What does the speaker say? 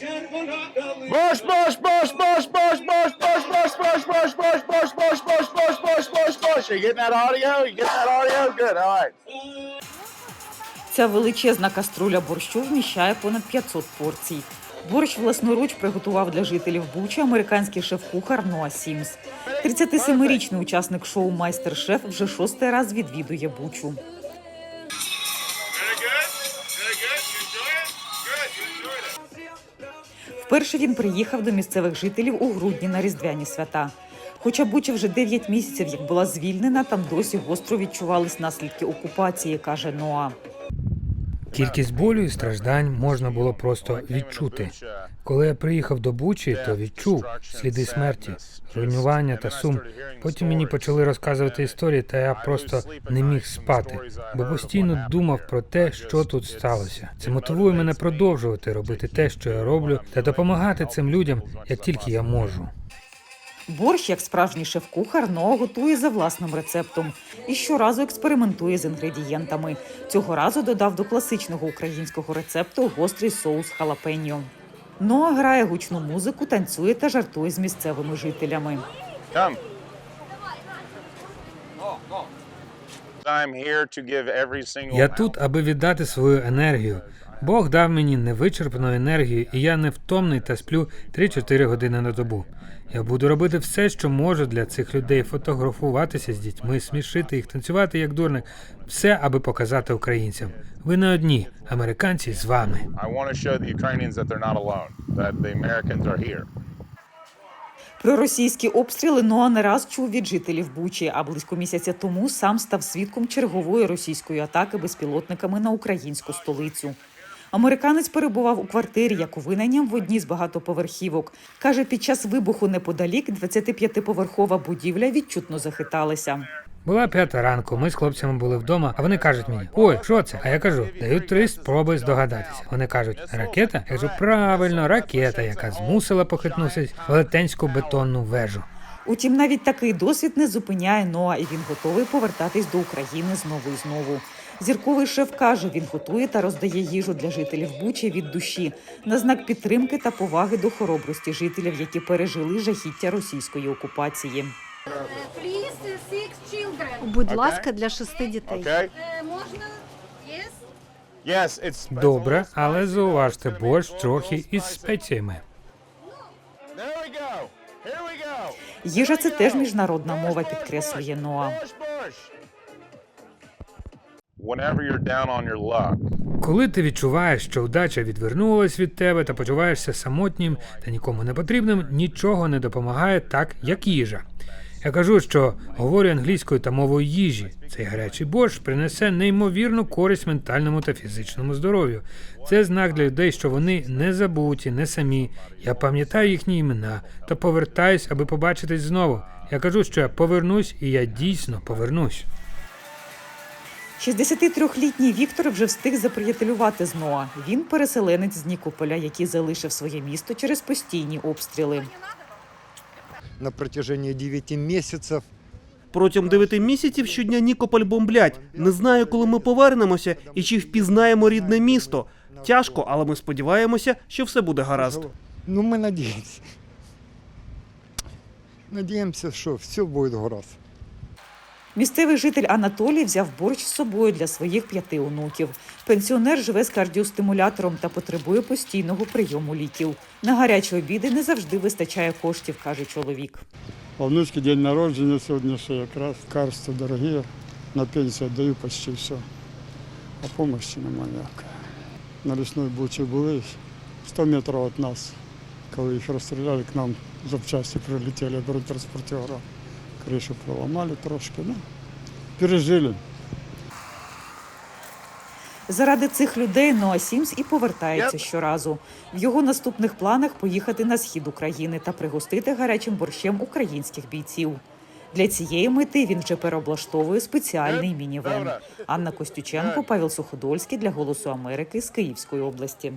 Boş boş boş boş boş boş boş boş boş boş boş boş boş boş boş boş boş boş. You getting that audio? You getting that audio? Good. All right. Ця величезна каструля борщу вміщає понад 500 порцій. Борщ власноруч приготував для жителів Бучі американський шеф-кухар Ноа Сімс. 37-річний учасник шоу Майстер-шеф вже шостий раз відвідує Бучу. Very good. Very good. You enjoy it? Вперше він приїхав до місцевих жителів у грудні на різдвяні свята. Хоча Буча вже 9 місяців, як була звільнена, там досі гостро відчувались наслідки окупації, каже Ноа. Кількість болю і страждань можна було просто відчути. Коли я приїхав до Бучі, то відчув сліди смерті, руйнування та сум. Потім мені почали розказувати історії, та я просто не міг спати, бо постійно думав про те, що тут сталося. Це мотивує мене продовжувати робити те, що я роблю, та допомагати цим людям, як тільки я можу. Борщ, як справжній шеф-кухар, Ноа готує за власним рецептом і щоразу експериментує з інгредієнтами. Цього разу додав до класичного українського рецепту гострий соус халапеньо. Ноа грає гучну музику, танцює та жартує з місцевими жителями. Come. Я тут, аби віддати свою енергію. Бог дав мені невичерпну енергію, і я невтомний та сплю 3-4 години на добу. Я буду робити все, що можу для цих людей, фотографуватися з дітьми, смішити їх, танцювати як дурник. Все, аби показати українцям. Ви не одні, американці з вами. I want to show the Ukrainians that they're not alone, that the Americans are here. Про російські обстріли Ноа не раз чув від жителів Бучі, а близько місяця тому сам став свідком чергової російської атаки безпілотниками на українську столицю. Американець перебував у квартирі, яку винайняв в одній з багатоповерхівок. Каже, під час вибуху неподалік 25-поверхова будівля відчутно захиталася. Була п'ята ранку. Ми з хлопцями були вдома, а вони кажуть мені: Ой, що це? А я кажу, дають три спроби здогадатися. Вони кажуть, ракета? Я кажу, правильно, ракета, яка змусила похитнутися велетенську бетонну вежу. Утім, навіть такий досвід не зупиняє Ноа, і він готовий повертатись до України знову і знову. Зірковий шеф каже, він готує та роздає їжу для жителів Бучі від душі на знак підтримки та поваги до хоробрості жителів, які пережили жахіття російської окупації. Будь ласка, для шести дітей. Uh, можна? Добре, але зауважте, борщ трохи із спеціями. Їжа це теж міжнародна мова, підкреслює Ноа. Коли ти відчуваєш, що вдача відвернулась від тебе та почуваєшся самотнім та нікому не потрібним, нічого не допомагає так, як їжа. Я кажу, що говорю англійською та мовою їжі. Цей гарячий борщ принесе неймовірну користь ментальному та фізичному здоров'ю. Це знак для людей, що вони не забуті, не самі. Я пам'ятаю їхні імена та повертаюсь, аби побачитись знову. Я кажу, що я повернусь, і я дійсно повернусь. 63-літній Віктор вже встиг заприятелювати з Ноа. Він переселенець з Нікополя, який залишив своє місто через постійні обстріли. На протяжении 9 месяцев. Протягом дев'яти місяців щодня Нікополь бомблять. Не знаю, коли ми повернемося і чи впізнаємо рідне місто. Тяжко, але ми сподіваємося, що все буде гаразд. Ну, ми надіємося. Надеемся, що все буде гаразд. Місцевий житель Анатолій взяв борщ з собою для своїх п'яти онуків. Пенсіонер живе з кардіостимулятором та потребує постійного прийому ліків. На гарячі обіди не завжди вистачає коштів, каже чоловік. У внучки день народження сьогодні ще якраз. Карство дорогі, на пенсію даю почти все. А допомоги немає ніякої. На лісної бучі були 100 метрів від нас. Коли їх розстріляли, к нам запчасті прилетіли бронетранспортера. Кришу проламали трошки, ну, пережили. Заради цих людей Ноа Сімс і повертається щоразу. В його наступних планах поїхати на схід України та пригостити гарячим борщем українських бійців. Для цієї мети він вже переоблаштовує спеціальний мінівен. Анна Костюченко, Павел Суходольський для Голосу Америки з Київської області.